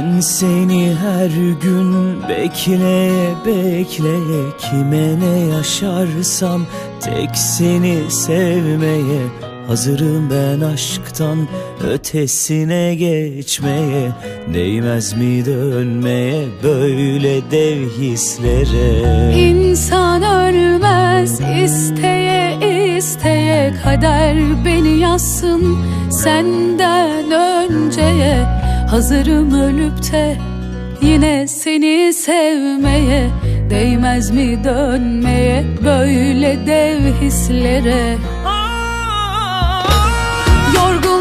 Ben seni her gün bekleye bekleye Kime ne yaşarsam tek seni sevmeye Hazırım ben aşktan ötesine geçmeye. Değmez mi dönmeye böyle dev hislere? İnsan ölmez isteye isteye Kader beni yazsın senden önceye Hazırım ölüp de yine seni sevmeye Değmez mi dönmeye böyle dev hislere? Yorgunluktan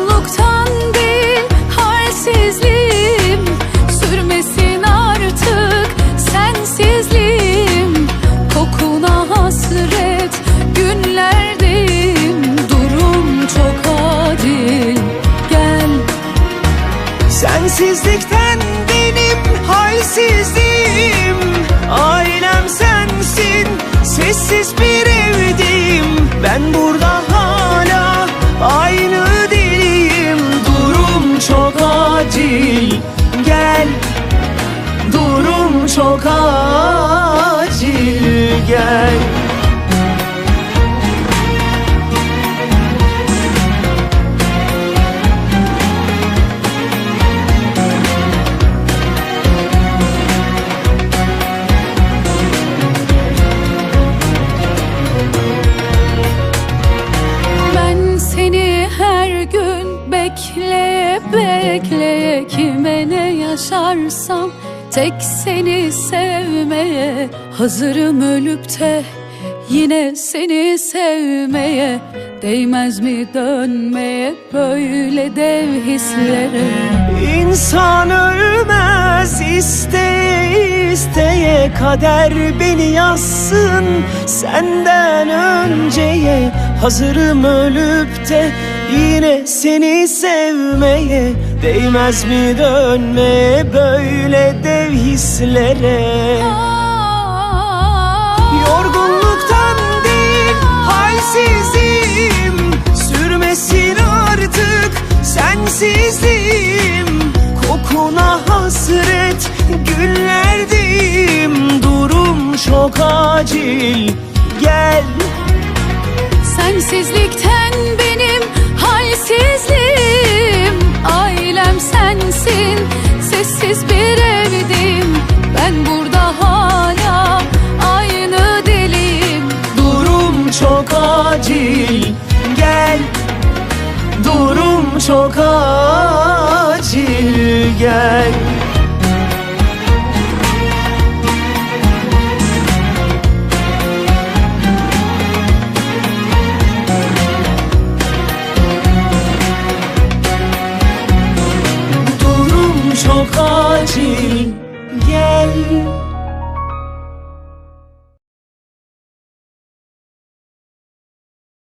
Sensizlikten benim halsizliğim. Ailem sensin sessiz bir evdeyim Ben burada hala aynı deliyim. Durum çok acil. Gel. Durum çok acil. Gel her gün bekleye bekleye Kime ne yaşarsam tek seni sevmeye Hazırım ölüp de yine seni sevmeye. Değmez mi dönmeye böyle dev hislere? İnsan ölmez isteye isteye Kader beni yazsın. Senden önceye Hazırım ölüp de yine seni sevmeye Değmez mi dönmeye böyle dev hislere? Yorgunluktan değil halsizim. Sürmesin artık sensizliğim Kokuna hasret günlerdeyim Durum çok acil. Gel. Sensizlikten benim halsizliğim Ailem sensin. Sessiz bir evdeyim Ben burada hala aynı deliyim Durum çok acil gel. Durum çok acil çok acil. Gel